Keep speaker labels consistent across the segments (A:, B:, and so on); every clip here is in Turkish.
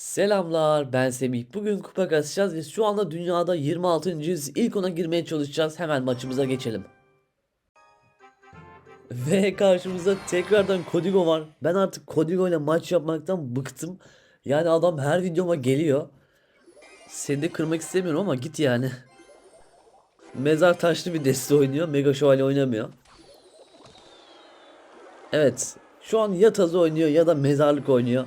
A: Selamlar ben Semih. Bugün kupa kasacağız ve şu anda dünyada 26.yüz. İlk ona girmeye çalışacağız. Hemen maçımıza geçelim. Ve karşımızda tekrardan Kodigo var. Ben artık Kodigo ile maç yapmaktan bıktım. Yani adam her videoma geliyor. Seni de kırmak istemiyorum ama git yani. Mezar taşlı bir deste oynuyor. Mega Şövalye oynamıyor. Evet. Şu an ya tazı oynuyor ya da mezarlık oynuyor.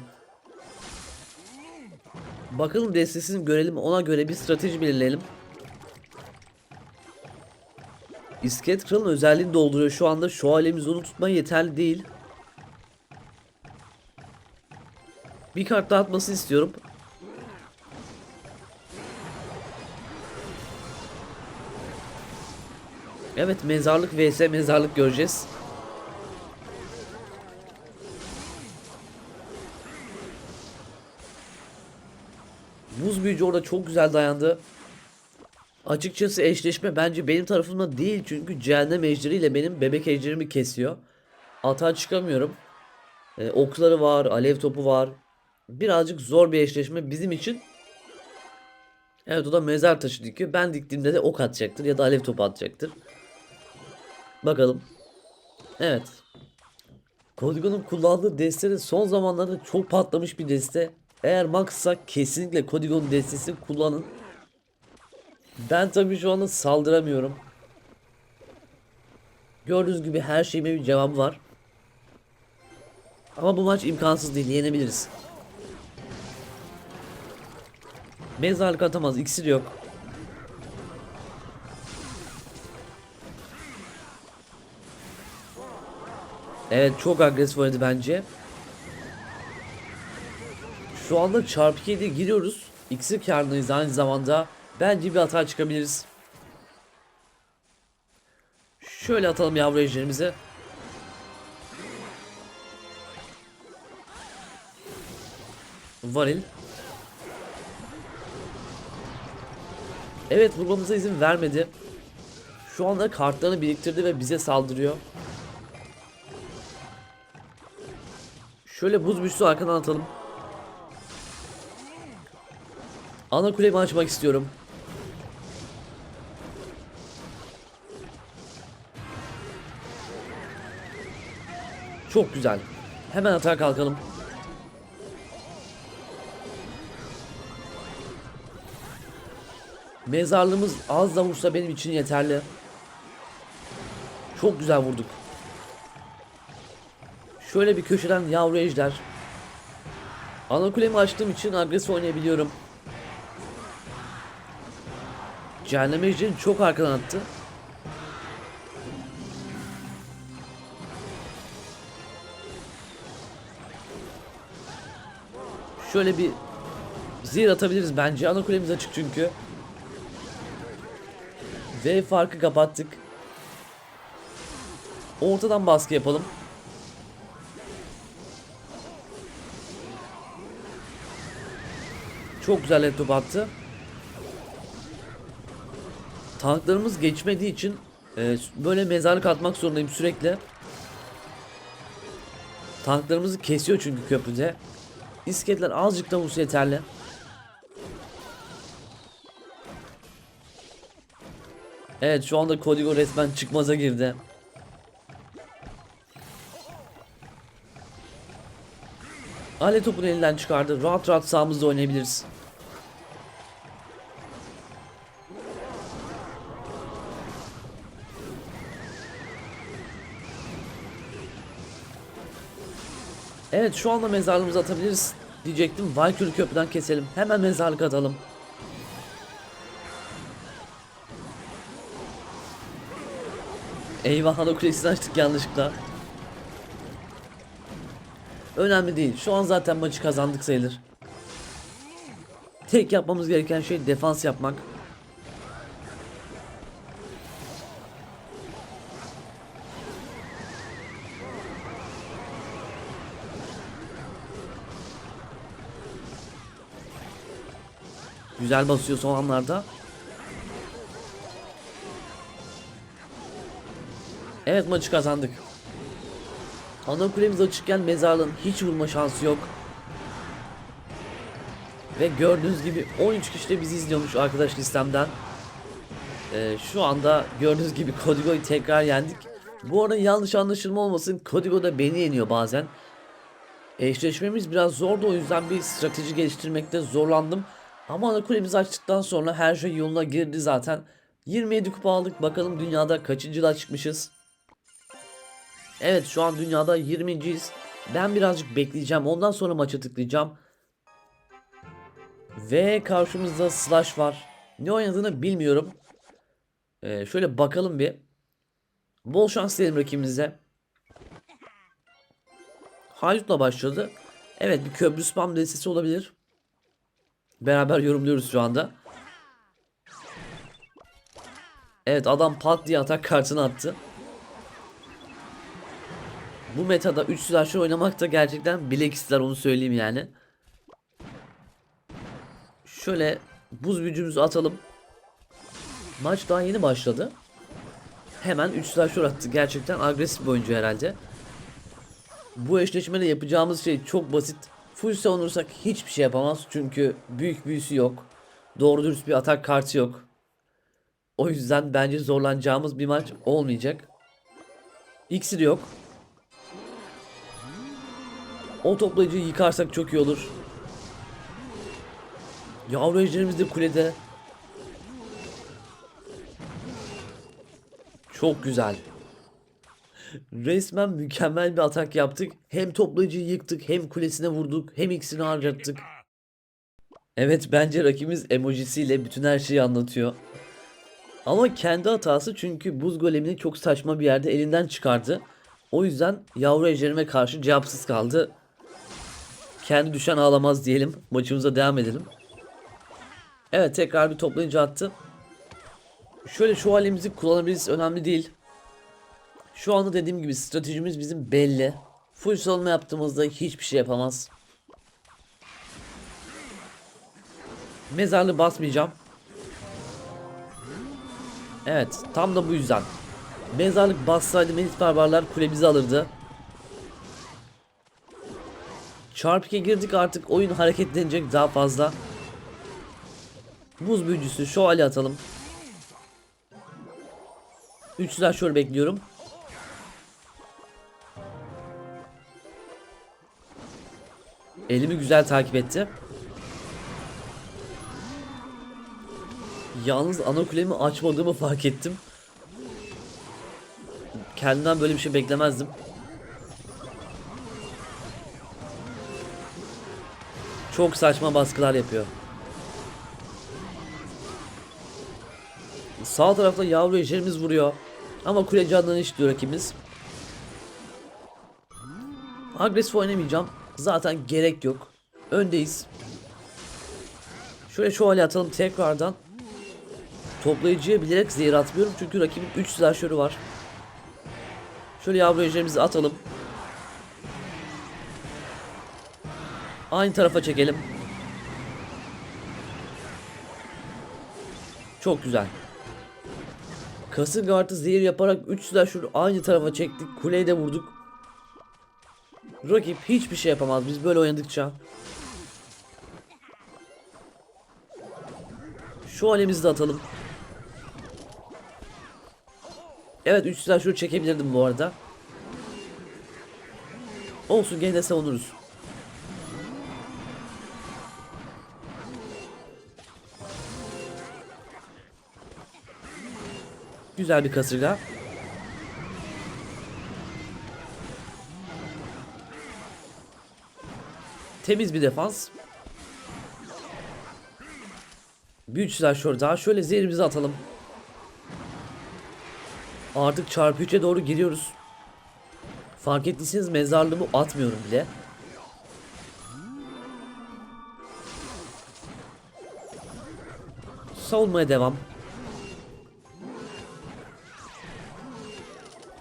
A: Bakalım destesini görelim ona göre bir strateji belirleyelim. İskelet kralın özelliğini dolduruyor şu anda şövalyemiz onu tutmaya yeterli değil. Bir kart daha atmasını istiyorum. Evet mezarlık vs mezarlık göreceğiz. Buz büyücü orada çok güzel dayandı. Açıkçası eşleşme bence benim tarafımda değil çünkü cehennem ejderi ile benim bebek ejderimi kesiyor. Atağa çıkamıyorum. Ee, okları var, alev topu var. Birazcık zor bir eşleşme bizim için. Evet o da mezar taşı dikiyor. Ben diktiğimde de ok atacaktır ya da alev topu atacaktır. Bakalım. Evet. Kodigo'nun kullandığı deste de son zamanlarda çok patlamış bir deste. Eğer Max'sa kesinlikle Kodigo'nun destesini kullanın. Ben tabii şu anda saldıramıyorum. Gördüğünüz gibi her şeyime bir cevabı var. Ama bu maç imkansız değil. Yenebiliriz. Mezarlık atamaz. İksir yok. Evet çok agresif oynadı bence. Şu anda çarpı 2'ye giriyoruz. İksir karlıyız aynı zamanda. Bence bir hata çıkabiliriz. Şöyle atalım yavru ejderimize. Varil. Evet vurmamıza izin vermedi. Şu anda kartlarını biriktirdi ve bize saldırıyor. Şöyle buz büyüsü arkadan atalım. Ana kulemi açmak istiyorum. Çok güzel. Hemen atağa kalkalım. Mezarlığımız az da vursa benim için yeterli. Çok güzel vurduk. Şöyle bir köşeden yavru ejder. Ana kulemi açtığım için agresif oynayabiliyorum. Cehennem ejderini çok arkadan attı. Şöyle bir zehir atabiliriz bence. Ana kulemiz açık çünkü. Ve farkı kapattık. Ortadan baskı yapalım. Çok güzel laptop attı. Tanklarımız geçmediği için e, böyle mezarlık atmak zorundayım sürekli. Tanklarımızı kesiyor çünkü köprüde. İskeletler azıcık da vursa yeterli. Evet şu anda Kodigo resmen çıkmaza girdi. Ale topunu elinden çıkardı. Rahat rahat sağımızda oynayabiliriz. Evet şu anda mezarlığımızı atabiliriz diyecektim. Valkyrie köprüden keselim. Hemen mezarlık atalım. Eyvah ana kulesini açtık yanlışlıkla. Önemli değil. Şu an zaten maçı kazandık sayılır. Tek yapmamız gereken şey defans yapmak. Güzel basıyor son anlarda. Evet maçı kazandık. Ana kulemiz açıkken mezarlığın hiç vurma şansı yok. Ve gördüğünüz gibi 13 kişi de bizi izliyormuş arkadaş listemden. Ee, şu anda gördüğünüz gibi Kodigo'yu tekrar yendik. Bu arada yanlış anlaşılma olmasın Kodigo da beni yeniyor bazen. Eşleşmemiz biraz zordu o yüzden bir strateji geliştirmekte zorlandım. Ama ana kulemizi açtıktan sonra her şey yoluna girdi zaten. 27 kupa aldık bakalım dünyada kaçıncılığa çıkmışız. Evet şu an dünyada 20.yiz. Ben birazcık bekleyeceğim ondan sonra maça tıklayacağım. Ve karşımızda Slash var. Ne oynadığını bilmiyorum. Ee, şöyle bakalım bir. Bol şans dilerim rakibimize. Haydut'la başladı. Evet bir köprü spam destesi olabilir. Beraber yorumluyoruz şu anda. Evet adam pat diye atak kartını attı. Bu metada 3 silahşör oynamak da gerçekten bilek ister onu söyleyeyim yani. Şöyle buz gücümüzü atalım. Maç daha yeni başladı. Hemen 3 silahşör attı. Gerçekten agresif bir oyuncu herhalde. Bu eşleşmede yapacağımız şey çok basit. Full savunursak hiçbir şey yapamaz. Çünkü büyük büyüsü yok. Doğru dürüst bir atak kartı yok. O yüzden bence zorlanacağımız bir maç olmayacak. İksiri yok. O toplayıcıyı yıkarsak çok iyi olur. Yavru ejderimiz de kulede. Çok güzel. Resmen mükemmel bir atak yaptık. Hem toplayıcıyı yıktık, hem kulesine vurduk, hem iksirini harcattık. Evet bence rakibimiz emojisiyle bütün her şeyi anlatıyor. Ama kendi hatası çünkü buz golemini çok saçma bir yerde elinden çıkardı. O yüzden yavru ejderime karşı cevapsız kaldı. Kendi düşen ağlamaz diyelim. Maçımıza devam edelim. Evet tekrar bir toplayıcı attı. Şöyle şu halimizi kullanabiliriz önemli değil. Şu anda dediğim gibi stratejimiz bizim belli. Full savunma yaptığımızda hiçbir şey yapamaz. Mezarlı basmayacağım. Evet tam da bu yüzden. Mezarlık bassaydı Melis Barbarlar kulemizi alırdı. Çarpık'a girdik artık oyun hareketlenecek daha fazla. Buz büyücüsü şövalye atalım. 3 şöyle bekliyorum. Elimi güzel takip etti. Yalnız ana kulemi açmadığımı fark ettim. Kendimden böyle bir şey beklemezdim. Çok saçma baskılar yapıyor. Sağ tarafta yavru ejderimiz vuruyor. Ama kule canından istiyor rakibimiz. Agresif oynamayacağım. Zaten gerek yok. Öndeyiz. Şöyle şövalye atalım tekrardan. Toplayıcıya bilerek zehir atmıyorum çünkü rakibin 3 silahşörü var. Şöyle yavru ejderimizi atalım. Aynı tarafa çekelim. Çok güzel. Kasırga artı zehir yaparak 3 silahşörü aynı tarafa çektik. Kuleyi de vurduk. Rakip hiçbir şey yapamaz biz böyle oynadıkça. Şu alemizi de atalım. Evet 3 silahşörü çekebilirdim bu arada. Olsun gene de savunuruz. Güzel bir kasırga. Temiz bir defans. Bir üç silahşör daha. Şöyle zehrimizi atalım. Artık çarpı 3'e doğru giriyoruz. Fark ettiyseniz mezarlığımı atmıyorum bile. Savunmaya devam.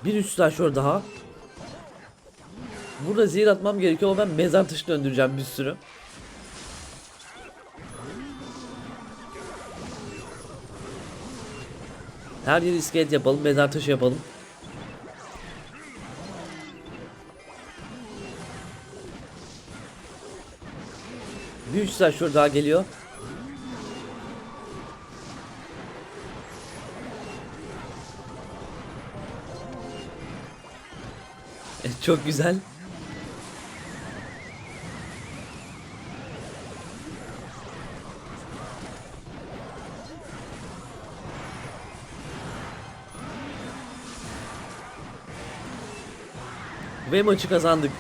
A: Bir üst silahşör daha. Burada zehir atmam gerekiyor ama ben mezar taşı döndüreceğim bir sürü. Her yeri iskelet yapalım, mezar taşı yapalım. 2-3 slasher daha geliyor. Çok güzel. Ve maçı kazandık.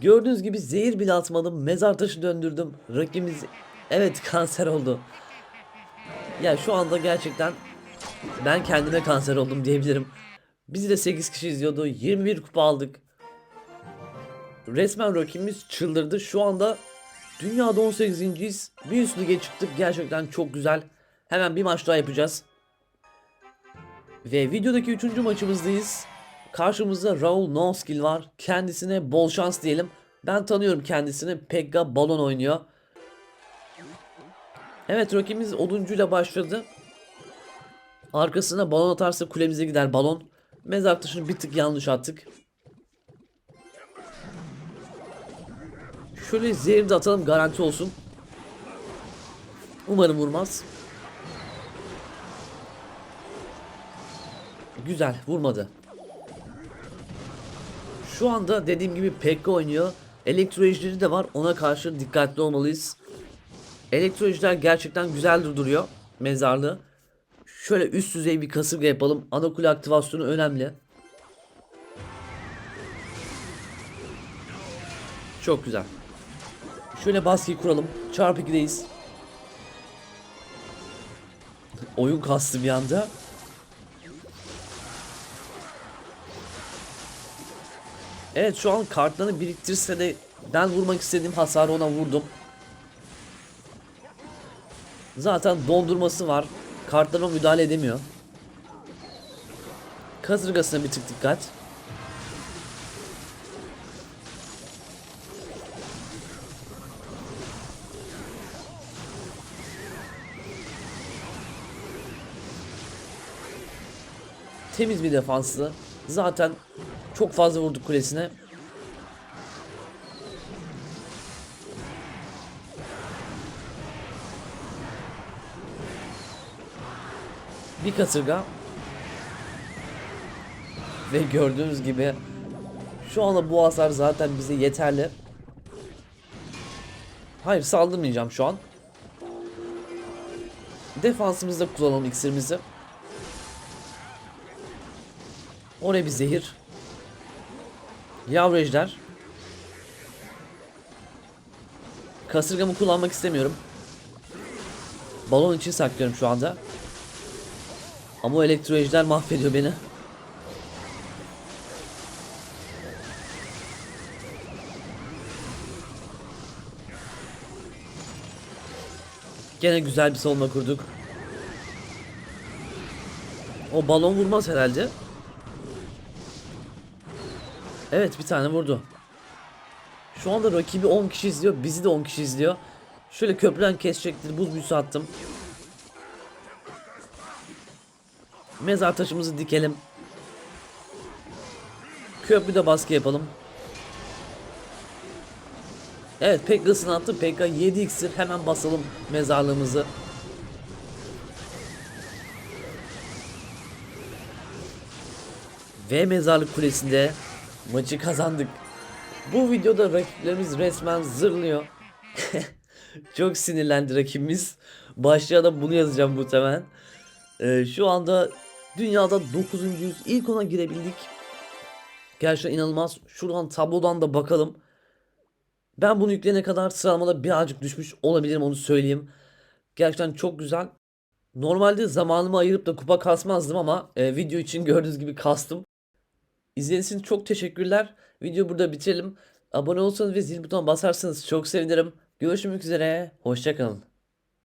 A: Gördüğünüz gibi zehir bile atmadım. Mezar taşı döndürdüm. Rakibimiz evet kanser oldu. Ya şu anda gerçekten ben kendime kanser oldum diyebilirim. Bizi de 8 kişi izliyordu. 21 kupa aldık. Resmen rakibimiz çıldırdı. Şu anda dünyada 18.yiz. Bir üst lige çıktık. Gerçekten çok güzel. Hemen bir maç daha yapacağız. Ve videodaki 3. maçımızdayız. Karşımızda Raul Noskill var. Kendisine bol şans diyelim. Ben tanıyorum kendisini. Pekka balon oynuyor. Evet rakibimiz oduncuyla başladı. Arkasına balon atarsa kulemize gider balon. Mezar taşını bir tık yanlış attık. Şöyle zehir de atalım garanti olsun. Umarım vurmaz. Güzel vurmadı. Şu anda dediğim gibi Pekka oynuyor. Elektro ejderi de var. Ona karşı dikkatli olmalıyız. Elektro ejder gerçekten güzel durduruyor mezarlığı. Şöyle üst düzey bir kasırga yapalım. Ana aktivasyonu önemli. Çok güzel. Şöyle baskıyı kuralım. Çarpı 2'deyiz. Oyun kastı bir Evet şu an kartlarını biriktirse de ben vurmak istediğim hasarı ona vurdum. Zaten dondurması var. Kartlarıma müdahale edemiyor. Kasırgasına bir tık dikkat. Temiz bir defanslı. Zaten çok fazla vurduk kulesine. Bir kasırga. Ve gördüğünüz gibi şu anda bu hasar zaten bize yeterli. Hayır saldırmayacağım şu an. Defansımızda kullanalım iksirimizi. Oraya bir zehir. Yavru ejder. Kasırgamı kullanmak istemiyorum. Balon için saklıyorum şu anda. Ama o elektro ejder mahvediyor beni. Gene güzel bir savunma kurduk. O balon vurmaz herhalde. Evet bir tane vurdu. Şu anda rakibi 10 kişi izliyor. Bizi de 10 kişi izliyor. Şöyle köprüden kesecektir. Buz büyüsü attım. Mezar taşımızı dikelim. Köprüde baskı yapalım. Evet Pekka'sını attı. Pekka 7 iksir. Hemen basalım mezarlığımızı. Ve mezarlık kulesinde maçı kazandık. Bu videoda rakiplerimiz resmen zırlıyor. Çok sinirlendi rakibimiz. Başlığa da bunu yazacağım muhtemelen. Ee, şu anda dünyada 9. yüz ilk ona girebildik. Gerçekten inanılmaz. Şuradan tablodan da bakalım. Ben bunu yükleyene kadar sıralamada birazcık düşmüş olabilirim onu söyleyeyim. Gerçekten çok güzel. Normalde zamanımı ayırıp da kupa kasmazdım ama e, video için gördüğünüz gibi kastım. İzlediğiniz için çok teşekkürler. Video burada bitirelim. Abone olursanız ve zil butonuna basarsanız çok sevinirim. Görüşmek üzere. Hoşçakalın.